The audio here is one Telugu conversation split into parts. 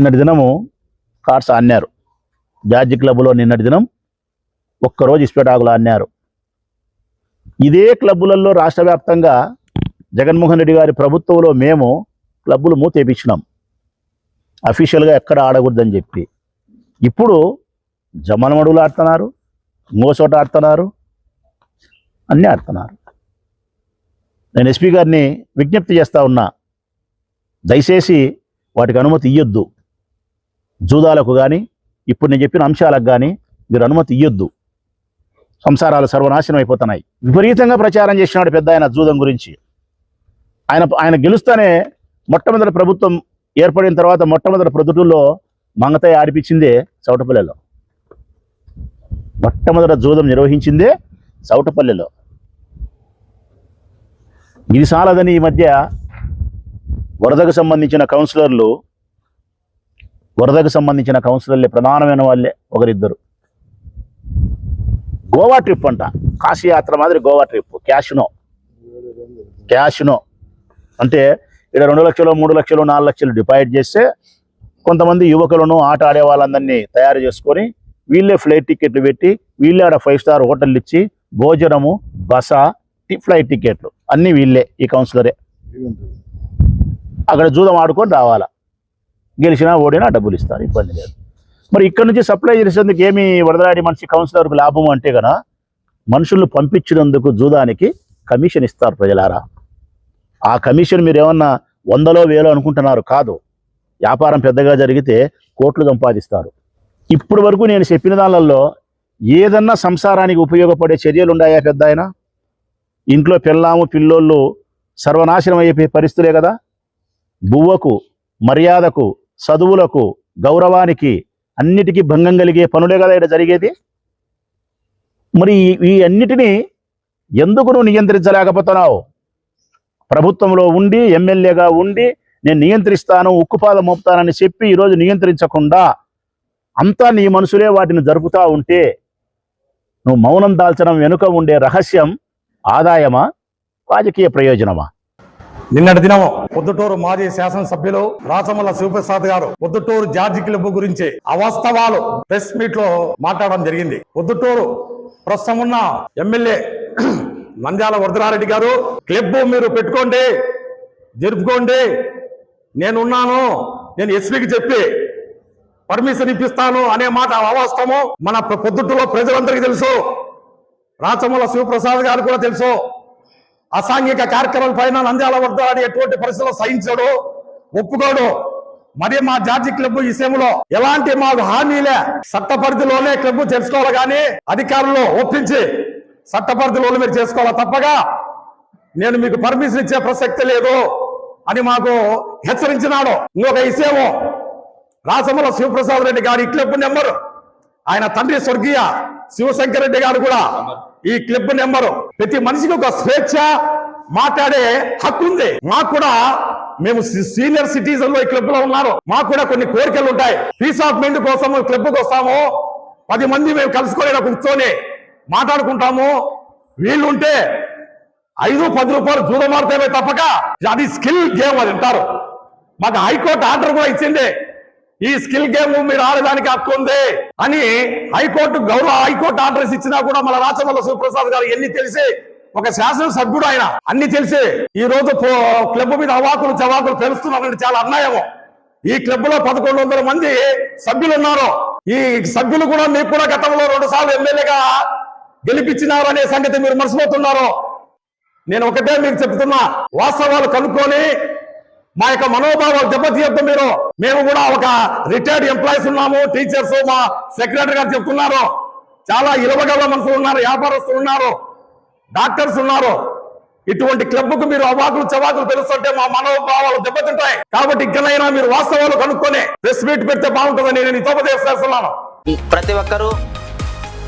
నిన్నటి దినము కార్డ్స్ అన్నారు. జార్జి క్లబ్లో నిన్నటి దినం ఒక్కరోజు ఇస్పెటాకులు అన్నారు. ఇదే క్లబ్బులలో రాష్ట్ర వ్యాప్తంగా జగన్మోహన్ రెడ్డి గారి ప్రభుత్వంలో మేము క్లబ్బులు మూతేపించినాం అఫీషియల్గా ఎక్కడ ఆడకూడదని చెప్పి. ఇప్పుడు జమనమడుగులు ఆడుతున్నారు మోసోట ఆడుతున్నారు అన్నీ ఆడుతున్నారు. నేను ఎస్పీ గారిని విజ్ఞప్తి చేస్తూ ఉన్నా. దయచేసి వాటికి అనుమతి ఇయ్యొద్దు. జూదాలకు కానీ ఇప్పుడు నేను చెప్పిన అంశాలకు కానీ మీరు అనుమతి ఇయ్యొద్దు. సంసారాలు సర్వనాశనం అయిపోతున్నాయి. విపరీతంగా ప్రచారం చేసినాడు పెద్ద ఆయన జూదం గురించి. ఆయన ఆయన గెలుస్తానే మొట్టమొదటి ప్రభుత్వం ఏర్పడిన తర్వాత మొట్టమొదటి ప్రొద్దుటూరులో మంగతాయి ఆడిపించిందే చౌటపల్లెలో. మొట్టమొదట జూదం నిర్వహించిందే చౌటపల్లెలో. ఇది సాలదని ఈ మధ్య వరదకు సంబంధించిన కౌన్సిలర్లు వరదకు సంబంధించిన కౌన్సిలర్లే ప్రధానమైన వాళ్ళే ఒకరిద్దరు. గోవా ట్రిప్ అంట. కాశీయాత్ర మాదిరి గోవా ట్రిప్. క్యాష్నో. క్యాష్నో. అంటే ఇక్కడ రెండు లక్షలు మూడు లక్షలు నాలుగు లక్షలు డిపాజిట్ చేస్తే కొంతమంది యువకులను ఆట ఆడే వాళ్ళందరినీ తయారు చేసుకొని వీళ్ళే ఫ్లైట్ టికెట్లు పెట్టి వీళ్ళే ఆడ ఫైవ్ స్టార్ హోటల్ ఇచ్చి భోజనము బస టి- ఫ్లైట్ టికెట్లు. అన్నీ వీళ్ళే ఈ కౌన్సిలరే. అక్కడ జూదం ఆడుకొని రావాలా. గెలిచినా ఓడినా డబ్బులు ఇస్తారు ఇబ్బంది లేదు. మరి ఇక్కడ నుంచి సప్లై చేసేందుకు ఏమి వరదలాడి మనిషి కౌన్సిలర్కు లాభం అంటే కదా మనుషులను పంపించినందుకు జూదానికి కమిషన్ ఇస్తారు ప్రజలారా. ఆ కమిషన్ మీరు ఏమన్నా వందలో వేలో అనుకుంటున్నారు? కాదు. వ్యాపారం పెద్దగా జరిగితే కోట్లు సంపాదిస్తారు. ఇప్పటి వరకు నేను చెప్పిన దానిలలో ఏదన్నా సంసారానికి ఉపయోగపడే చర్యలు ఉన్నాయా పెద్ద ఆయన? ఇంట్లో పిల్లాము పిల్లోళ్ళు సర్వనాశనం అయిపోయే పరిస్థితులే కదా? బువ్వకు మర్యాదకు చదువులకు గౌరవానికి అన్నిటికీ భంగం కలిగే పనులే కదా ఇక్కడ జరిగేది? మరి ఈ- అన్నిటినీ ఎందుకు నువ్వు నియంత్రించలేకపోతున్నావు? ప్రభుత్వంలో ఉండి ఎమ్మెల్యేగా ఉండి నేను నియంత్రిస్తాను ఉక్కుపాదం మోపుతానని చెప్పి ఈరోజు నియంత్రించకుండా అంతా నీ మనసులే వాటిని జరుపుతా ఉంటే నువ్వు మౌనం దాల్చడం వెనుక ఉండే రహస్యం ఆదాయమా? రాజకీయ ప్రయోజనమా? నిన్నటి దినం పొద్దుటూరు మాజీ శాసనసభ్యులు రాచమల్ల శివప్రసాద్ గారు పొద్దుటూరు జార్జి క్లబ్ గురించి అవాస్తవాలు ప్రెస్ మీట్లో మాట్లాడడం జరిగింది. పొద్దుటూరు ప్రస్తుతం ఉన్న ఎమ్మెల్యే నంద్యాల వరదరారెడ్డి గారు క్లబ్ మీరు పెట్టుకోండి జరుపుకోండి నేనున్నాను నేను ఎస్పీకి చెప్పి పర్మిషన్ ఇప్పిస్తాను అనే మాట అవాస్తవము. మన పొద్దుటూరులో ప్రజలందరికీ తెలుసు. రాచమల్ల శివప్రసాద్ గారు కూడా తెలుసు. అసాంఘిక కార్యక్రమాల పైన నంద్యాల వద్ద ఎటువంటి పరిస్థితుల్లో సహించడు ఒప్పుకోడు. మరి మా జార్జి క్లబ్ విషయంలో ఎలాంటి మాకు హామీలే చట్ట పరిధిలోనే క్లబ్ తెలుసుకోవాలి కానీ అధికారులు ఒప్పించి చట్ట పరిధిలోనే మీరు చేసుకోవాలి తప్పగా నేను మీకు పర్మిషన్ ఇచ్చే ప్రసక్తి లేదు అని మాకు హెచ్చరించినాడు. ఇంకొక విషయము రాసమల శివప్రసాద్ రెడ్డి గారి క్లబ్ నెంబర్. ఆయన తండ్రి స్వర్గీయ శివశంకర్ రెడ్డి గారు కూడా ఈ క్లబ్ నెంబరు ప్రతి మనిషికి ఒక స్వేచ్ఛ మాట్లాడే హక్కు ఉంది. మాకు కూడా మేము సీనియర్ సిటిజన్లో ఈ క్లబ్లో ఉన్నారు. మాకు కూడా కొన్ని కోరికలు ఉంటాయి. పీస్ ఆఫ్ మైండ్ కోసం క్లబ్కు వస్తాము. పది మంది మేము కలుసుకొని కూర్చొని మాట్లాడుకుంటాము. వీళ్ళుంటే ఐదు పది రూపాయలు జూదమారుతామే తప్పక. అది స్కిల్ గేమ్ అది అంటారు. మాకు హైకోర్టు ఆర్డర్ కూడా ఇచ్చింది. ఈ స్కిల్ గేమ్ మీరు ఆడడానికి హక్కు ఉంది అని హైకోర్టు గౌరవ హైకోర్టు ఆర్డర్స్ ఇచ్చినా కూడా మన రాచమల్ల శివప్రసాద్ గారు ఎన్ని తెలిసి ఒక శాసనసభ్యుడు ఆయన అన్ని తెలిసి ఈ రోజు క్లబ్ మీద అవాకులు చవాకులు తెలుస్తున్నారంటే చాలా అన్యాయము. ఈ క్లబ్లో పదకొండు వందల మంది సభ్యులు ఉన్నారు. ఈ సభ్యులు కూడా మీకు కూడా గతంలో రెండు సార్లు ఎమ్మెల్యేగా గెలిపించినారు అనే సంగతి మీరు మర్చిపోతున్నారు. నేను ఒకటే మీకు చెప్తున్నా వాస్తవాలు కనుక్కొని మా యొక్క మనోభావాలు దెబ్బతీయద్దు మీరు. మేము కూడా ఒక రిటైర్డ్ ఎంప్లాయీస్ ఉన్నాము. టీచర్స్ మా సెక్రటరీ గారు చెప్తున్నారు. చాలా ఇరవగల మనుషులు ఉన్నారు వ్యాపారస్తులు ఉన్నారు డాక్టర్స్ ఉన్నారు. ఇటువంటి క్లబ్కు మీరు అవాకులు చవాకులు తెలుస్తుంటే మా మనోభావాలు దెబ్బతింటాయి. కాబట్టి ఇక్కడైనా మీరు వాస్తవాలు కనుక్కొని ప్రెస్ మీట్ పెడితే బాగుంటుందని నేను హితోపదేశం చేస్తున్నాను. ప్రతి ఒక్కరూ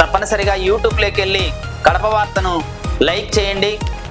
తప్పనిసరిగా యూట్యూబ్లోకి వెళ్ళి కడప వార్తను లైక్ చేయండి.